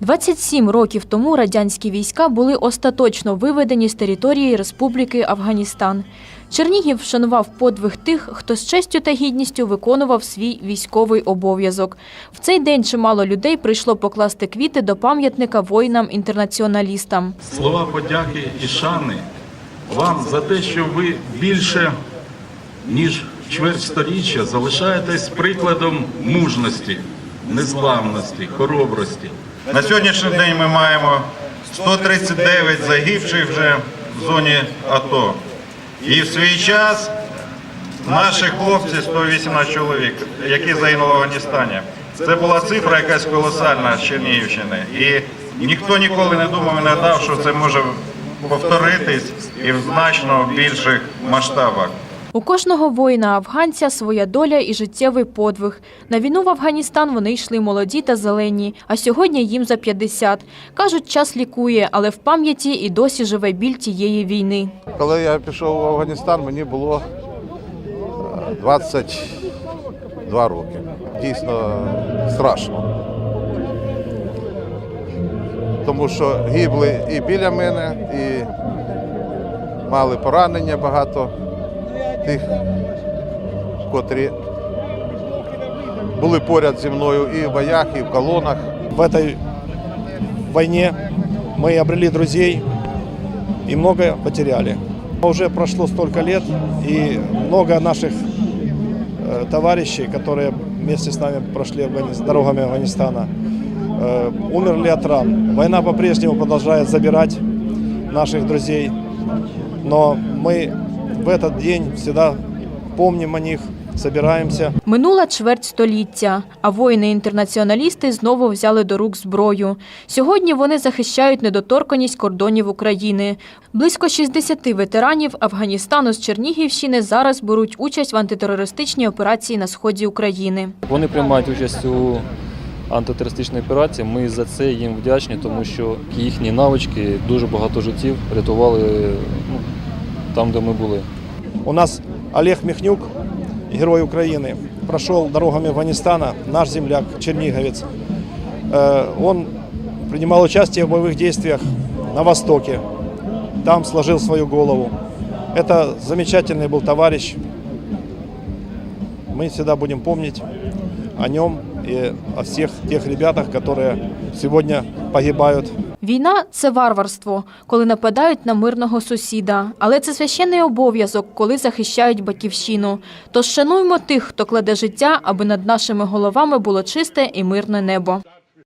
27 років тому радянські війська були остаточно виведені з території Республіки Афганістан. Чернігів вшанував подвиг тих, хто з честю та гідністю виконував свій військовий обов'язок. В цей день чимало людей прийшло покласти квіти до пам'ятника воїнам-інтернаціоналістам. Слова подяки і шани вам за те, що ви більше ніж чверть сторіччя залишаєтесь прикладом мужності, незламності, хоробрості. На сьогоднішній день ми маємо 139 загибших вже в зоні АТО. І в свій час наші хлопці 118 чоловік, які загинули в Афганістані. Це була цифра якась колосальна з Чернігівщини. І ніхто ніколи не думав і не гадав, що це може повторитись і в значно більших масштабах. У кожного воїна-афганця своя доля і життєвий подвиг. На війну в Афганістан вони йшли молоді та зелені, а сьогодні їм за 50. Кажуть, час лікує, але в пам'яті і досі живе біль тієї війни. Коли я пішов в Афганістан, мені було е, 22 роки. Дійсно страшно. Тому що гибли і біля мене, і мали поранення багато тих, котрі були поряд зі мною і в боях, і в колонах. в этой войне мы обрели друзей и много потеряли. Уже прошло столько лет, и много наших э, товарищей, которые вместе с нами прошли Афгани- дорогами Афганистана, э, умерли от ран. Война по-прежнему продолжает забирать наших друзей, но мы в этот день всегда помним о них, собираемся. Минула чверть століття, а воїни-інтернаціоналісти знову взяли до рук зброю. Сьогодні вони захищають недоторканість кордонів України. Близько 60 ветеранів Афганістану з Чернігівщини зараз беруть участь в антитерористичній операції на сході України. Вони приймають участь у антитерористичній операції. Ми за це їм вдячні, тому що їхні навички дуже багато життів рятували ну, там, де ми були. У нас Олег Михнюк, герой Украины, прошел дорогами Афганистана, наш земляк, черниговец. Э, Он принимал участие в боевых действиях на Востоке, там сложил свою голову. Это замечательный был товарищ. Мы всегда будем помнить о нем и о всех тех ребятах, которые сегодня погибают Війна це варварство, коли нападають на мирного сусіда. Але це священний обов'язок, коли захищають батьківщину. Тож шануймо тих, хто кладе життя, аби над нашими головами було чисте і мирне небо.